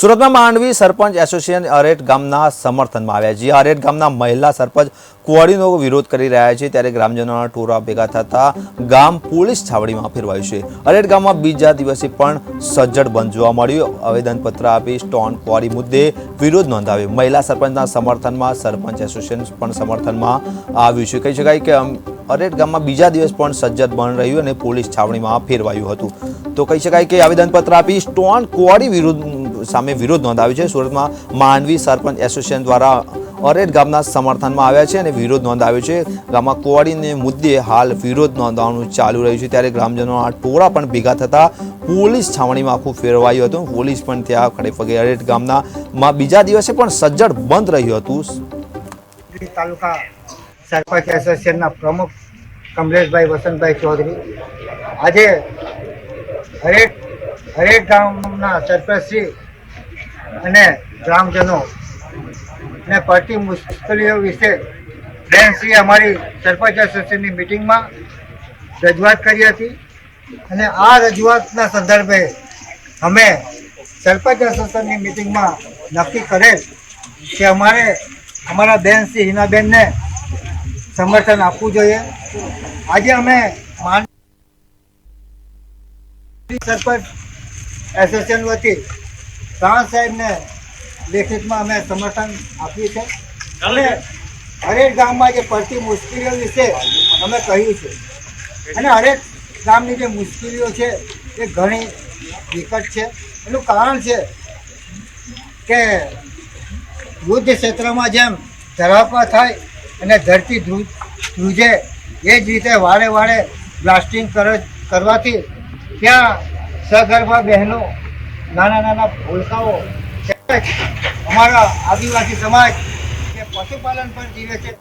સુરતમાં માંડવી સરપંચ એસોસિએશન અરેટ ગામના સમર્થનમાં આવ્યા જે અરેટ ગામના મહિલા સરપંચ કુવાડીનો વિરોધ કરી રહ્યા છે. ત્યારે ગ્રામજનોના ટોળા ભેગા થતા ગામ પોલીસ છાવડીમાં ફેરવાયું છે. અરેટ ગામમાં બીજા દિવસે પણ સજ્જડ બંધ જોવા મળ્યું. આવેદનપત્ર આપી સ્ટોન કુવાડી મુદ્દે વિરોધ નોંધાવ્યો. મહિલા સરપંચના સમર્થનમાં સરપંચ એસોસિએશન પણ સમર્થનમાં આવ્યું છે. કહી શકાય કે અરેટ ગામમાં બીજા દિવસ પણ સજ્જડ બંધ રહ્યું અને પોલીસ છાવણીમાં ફેરવાયું હતું. તો કહી શકાય કે આવેદનપત્ર આપી સ્ટોન કુવાડી વિરુદ્ધ સામે વિરોધ નોંધાવ્યો છે. સુરતમાં માંડવી સરપંચ એસોસિએશન દ્વારા અરેટ ગામના સમર્થનમાં આવ્યા છે અને વિરોધ નોંધાવ્યો છે. ગામમાં કોવાડીને મુદ્દે હાલ વિરોધ નોંધાવવાનું ચાલુ રહ્યું છે. ત્યારે ગ્રામજનો આ ટોળા પણ ભેગા થતા પોલીસ છાવણીમાં આખું ફેરવાયું હતું. પોલીસ પણ ત્યાં ખડે પગે અરેટ ગામના માં બીજા દિવસે પણ સજ્જડ બંધ રહ્યું હતું. તાલુકા સરપંચ એસોસિએશનના પ્રમુખ કમલેશભાઈ વસંતભાઈ ચૌધરી. આજે હરેક હરેક ગામના સરપંચશ્રી અને ગ્રામજનો ને પડતી મુશ્કેલીઓ વિશે બેનશ્રીએ અમારી સરપંચ એસોસિએશનની મિટિંગમાં રજૂઆત કરી હતી. અને આ રજૂઆતના સંદર્ભે અમે સરપંચ એસોસિએશનની મિટિંગમાં નક્કી કરેલ કે અમારે અમારા બેન શ્રી હિનાબેનને સમર્થન આપવું જોઈએ. આજે અમે માન સરપંચ એસોસિએશન વતી પ્રાણ સાહેબને લેખિતમાં અમે સમર્થન આપ્યું છે અને હરેક ગામમાં જે પડતી મુશ્કેલીઓ વિશે અમે કહ્યું છે. અને હરેક ગામની જે મુશ્કેલીઓ છે એ ઘણી વિકટ છે. એનું કારણ છે કે યુદ્ધ ક્ષેત્રમાં જેમ ધરાપા થાય અને ધરતી ધ્રુ ધ્રુજે એ જ રીતે વારે વારે બ્લાસ્ટિંગ કર કરવાથી ત્યાં સગર્ભા બહેનો નાના નાના ભૂલકાઓ અમારા આદિવાસી સમાજ જે પશુપાલન પર જીવે છે.